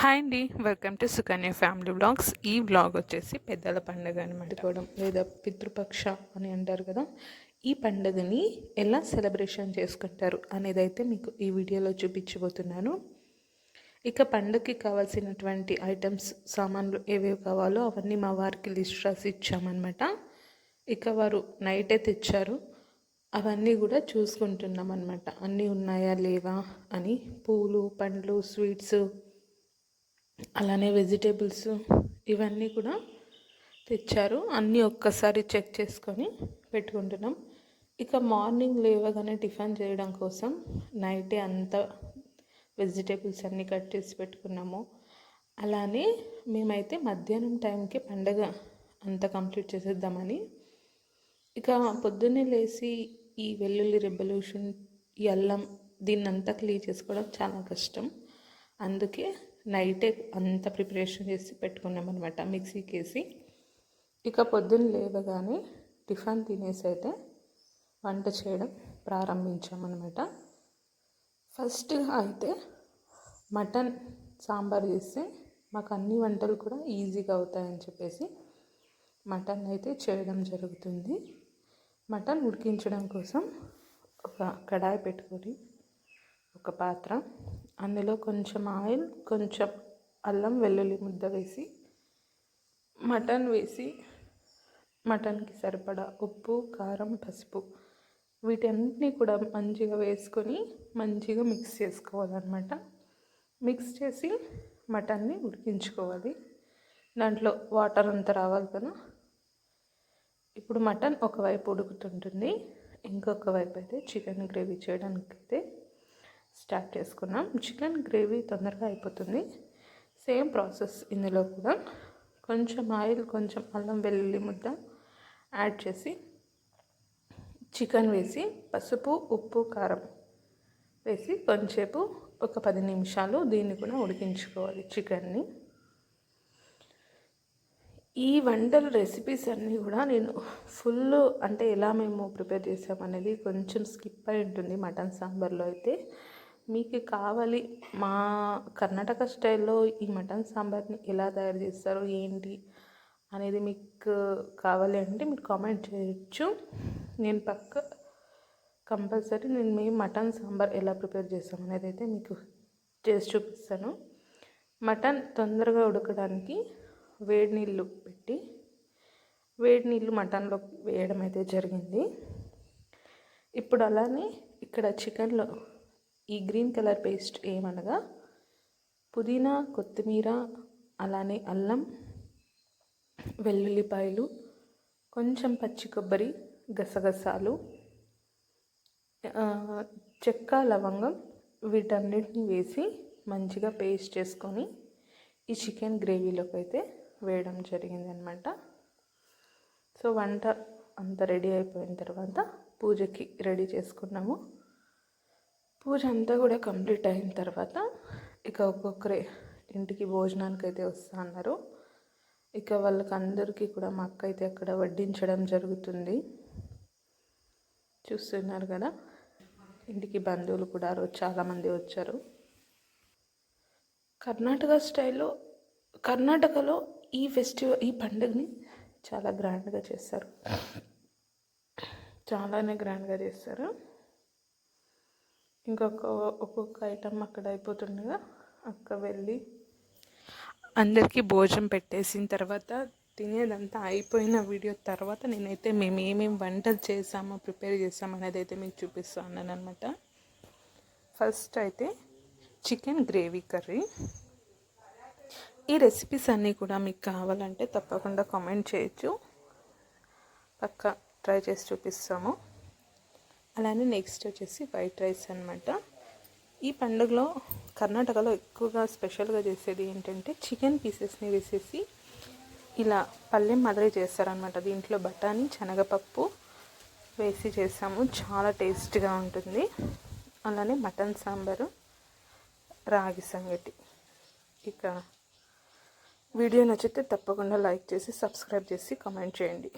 Hi అండి welcome to Sukanya family blogs ఈ blog వచ్చేసి పెద్దల పండుగ అని పెట్టుకోవడం లేదా పితృపక్ష అని అంటారు కదా ఈ పండుగని ఎలా సెలబ్రేషన్ చేసుకుంటారు అనేది అయితే మీకు ఈ వీడియోలో చూపించబోతున్నాను. ఇక పండుగకి కావాల్సినటువంటి ఐటమ్స్ సామాన్లు ఏవేవి కావాలో అవన్నీ మా వారికి లిస్ట్ రాసి ఇచ్చామన్నమాట. ఇక వారు నైటే తెచ్చారు అవన్నీ కూడా చూసుకుంటున్నాం అనమాట అన్నీ ఉన్నాయా లేవా అని పూలు పండ్లు స్వీట్స్ అలానే వెజిటేబుల్స్ ఇవన్నీ కూడా తెచ్చారు. అన్నీ ఒక్కసారి చెక్ చేసుకొని పెట్టుకుంటున్నాం. ఇక మార్నింగ్ లేవగానే టిఫిన్ చేయడం కోసం నైటే అంతా వెజిటేబుల్స్ అన్నీ కట్ చేసి పెట్టుకున్నాము. అలానే మేమైతే మధ్యాహ్నం టైంకి పండగ అంతా కంప్లీట్ చేసేద్దామని. ఇక పొద్దున్నే లేచి ఈ వెల్లుల్లి రెవల్యూషన్ ఈ అల్లం దీన్నంతా క్లీన్ చేసుకోవడం చాలా కష్టం. అందుకే నైటే అంత ప్రిపరేషన్ చేసి పెట్టుకున్నాం అనమాట మిక్సీకి వేసి ఇక పొద్దున్న లేవగానే టిఫిన్ తినేసి అయితే వంట చేయడం ప్రారంభించామన్నమాట. ఫస్ట్ అయితే మటన్ సాంబార్ చేస్తే మాకు అన్ని వంటలు కూడా ఈజీగా అవుతాయని చెప్పేసి మటన్ అయితే చేయడం జరుగుతుంది. మటన్ ఉడికించడం కోసం ఒక కడాయి పెట్టుకొని ఒక పాత్ర అందులో కొంచెం ఆయిల్ కొంచెం అల్లం వెల్లుల్లి ముద్ద వేసి మటన్ వేసి మటన్కి సరిపడా ఉప్పు కారం పసుపు వీటన్నిటిని కూడా మంచిగా వేసుకొని మంచిగా మిక్స్ చేసుకోవాలన్నమాట. మిక్స్ చేసి మటన్ని ఉడికించుకోవాలి. దాంట్లో వాటర్ అంతా రావాలి కదా. ఇప్పుడు మటన్ ఒకవైపు ఉడుకుతుంటుంది. ఇంకొక వైపు అయితే చికెన్ గ్రేవీ చేయడానికి అయితే స్టార్ట్ చేసుకున్నాం. చికెన్ గ్రేవీ తొందరగా అయిపోతుంది. సేమ్ ప్రాసెస్ ఇందులో కూడా. కొంచెం ఆయిల్ కొంచెం అల్లం వెల్లుల్లి ముద్ద యాడ్ చేసి చికెన్ వేసి పసుపు ఉప్పు కారం వేసి కొంచెంసేపు ఒక పది నిమిషాలు దీన్ని కూడా ఉడికించుకోవాలి చికెన్ని. ఈ వంటల రెసిపీస్ అన్నీ కూడా నేను ఫుల్ అంటే ఎలా మేము ప్రిపేర్ చేసామనేది కొంచెం స్కిప్ అయి ఉంటుంది మటన్ సాంబార్లో అయితే. మీకు కావాలి మా కర్ణాటక స్టైల్లో ఈ మటన్ సాంబార్ని ఎలా తయారు చేస్తారు ఏంటి అనేది మీకు కావాలి అంటే మీరు కామెంట్ చేయొచ్చు. నేను పక్క కంపల్సరీ నేను మేము మటన్ సాంబార్ ఎలా ప్రిపేర్ చేస్తాం అనేది అయితే మీకు చేసి చూపిస్తాను. మటన్ తొందరగా ఉడకడానికి వేడి నీళ్ళు పెట్టి వేడి నీళ్ళు మటన్లో వేయడం అయితే జరిగింది. ఇప్పుడు అలానే ఇక్కడ చికెన్లో ఈ గ్రీన్ కలర్ పేస్ట్ ఏమనగా? పుదీనా కొత్తిమీర అలానే అల్లం వెల్లుల్లిపాయలు కొంచెం పచ్చి కొబ్బరి గసగసాలు చెక్క లవంగం వీటన్నిటిని వేసి మంచిగా పేస్ట్ చేసుకొని ఈ చికెన్ గ్రేవీలోకి అయితే వేయడం జరిగింది అనమాట సో వంట అంతా రెడీ అయిపోయిన తర్వాత పూజకి రెడీ చేసుకున్నాము. పూజ అంతా కూడా కంప్లీట్ అయిన తర్వాత ఇక ఒక్కొక్కరే ఇంటికి భోజనానికి అయితే వస్తా అన్నారు. ఇక వాళ్ళకి అందరికీ కూడా మా అక్క అయితే అక్కడ వడ్డించడం జరుగుతుంది. చూస్తున్నారు కదా? ఇంటికి బంధువులు కూడా రోజు చాలామంది వచ్చారు. కర్ణాటక స్టైల్లో కర్ణాటకలో ఈ ఫెస్టివల్ ఈ పండుగని చాలా గ్రాండ్గా చేస్తారు. చాలానే గ్రాండ్గా చేస్తారు. ఇంకొక ఒక్కొక్క ఐటమ్ అక్కడ అయిపోతుండగా అక్క వెళ్ళి అందరికీ భోజనం పెట్టేసిన తర్వాత తినేదంతా అయిపోయిన వీడియో తర్వాత నేనైతే మేము ఏమేమి వంటలు చేసామో ప్రిపేర్ చేసాము అనేది అయితే మీకు చూపిస్తాను అనమాట ఫస్ట్ అయితే చికెన్ గ్రేవీ కర్రీ. ఈ రెసిపీస్ అన్నీ కూడా మీకు కావాలంటే తప్పకుండా కామెంట్ చేయొచ్చు. పక్క ట్రై చేసి చూపిస్తాము. అలానే నెక్స్ట్ వచ్చేసి వైట్ రైస్ అనమాట ఈ పండుగలో కర్ణాటకలో ఎక్కువగా స్పెషల్గా చేసేది ఏంటంటే చికెన్ పీసెస్ని వేసేసి ఇలా పల్లెం మాదిరి చేస్తారనమాట దీంట్లో బఠానీ శనగపప్పు వేసి చేసాము చాలా టేస్ట్గా ఉంటుంది. అలానే మటన్ సాంబారు రాగి సంగటి. ఇక వీడియో నచ్చితే తప్పకుండా లైక్ చేసి సబ్స్క్రైబ్ చేసి కామెంట్ చేయండి.